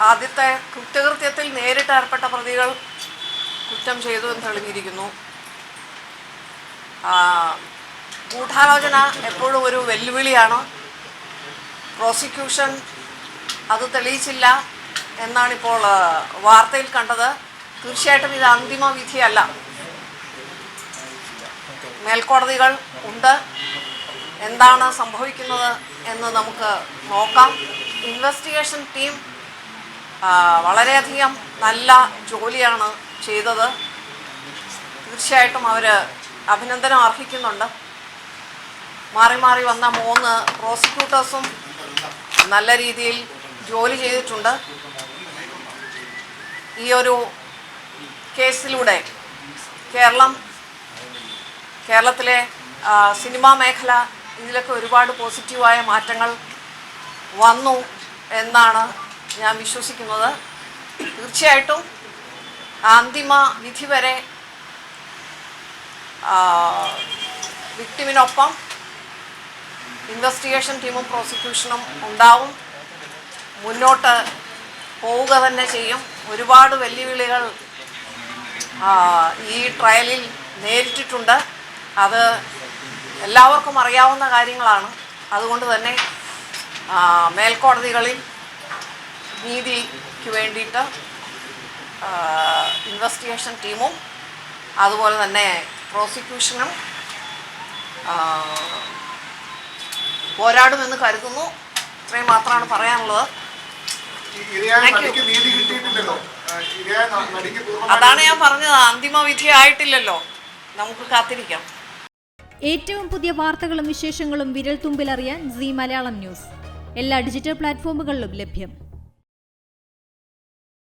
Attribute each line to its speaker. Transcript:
Speaker 1: ആദ്യത്തെ കുറ്റകൃത്യത്തിൽ നേരിട്ട് ഏർപ്പെട്ട പ്രതികൾ കുറ്റം ചെയ്തു എന്ന് തെളിഞ്ഞിരിക്കുന്നു. ഗൂഢാലോചന എപ്പോഴും ഒരു വെല്ലുവിളിയാണ്. പ്രോസിക്യൂഷൻ അത് തെളിയിച്ചില്ല എന്നാണിപ്പോൾ വാർത്തയിൽ കണ്ടത്. തീർച്ചയായിട്ടും ഇത് അന്തിമ വിധിയല്ല. മേൽക്കോടതികൾ ഉണ്ട്. എന്താണ് സംഭവിക്കുന്നത് എന്ന് നമുക്ക് നോക്കാം. ഇൻവെസ്റ്റിഗേഷൻ ടീം വളരെയധികം നല്ല ജോലിയാണ് ചെയ്തത്. തീർച്ചയായിട്ടും അവർ അഭിനന്ദനം അർഹിക്കുന്നുണ്ട്. മാറി മാറി വന്ന മൂന്ന് പ്രോസിക്യൂട്ടേഴ്സും നല്ല രീതിയിൽ ജോലി ചെയ്തിട്ടുണ്ട്. ഈ ഒരു കേസിലൂടെ കേരളം കേരളത്തിലെ സിനിമാ മേഖല ഇതിലൊക്കെ ഒരുപാട് പോസിറ്റീവായ മാറ്റങ്ങൾ വന്നു എന്നാണ് ഞാൻ വിശ്വസിക്കുന്നത്. തീർച്ചയായിട്ടും അന്തിമ വിധി വരെ വിക്ടിമിനൊപ്പം ഇൻവെസ്റ്റിഗേഷൻ ടീമും പ്രോസിക്യൂഷനും ഉണ്ടാവും. മുന്നോട്ട് പോവുക തന്നെ ചെയ്യും. ഒരുപാട് വെല്ലുവിളികൾ ഈ ട്രയലിൽ നേരിട്ടിട്ടുണ്ട്. അത് എല്ലാവർക്കും അറിയാവുന്ന കാര്യങ്ങളാണ്. അതുകൊണ്ട് തന്നെ മേൽക്കോടതികളിൽ നീതിക്ക് വേണ്ടിയിട്ട് ഇൻവെസ്റ്റിഗേഷൻ ടീമും അതുപോലെ തന്നെ പ്രോസിക്യൂഷനും പോരാടുമെന്ന് കരുതുന്നു. ഇത്രയും മാത്രമാണ് പറയാനുള്ളത്. അതാണ് ഞാൻ പറഞ്ഞത്. അന്തിമ വിധി ആയിട്ടില്ലല്ലോ. നമുക്ക് കാത്തിരിക്കാം.
Speaker 2: ഏറ്റവും പുതിയ വാർത്തകളും വിശേഷങ്ങളും വിരൽ തുമ്പിലറിയാൻ സി മലയാളം ന്യൂസ്. എല്ലാ ഡിജിറ്റൽ പ്ലാറ്റ്ഫോമുകളിലും ലഭ്യം.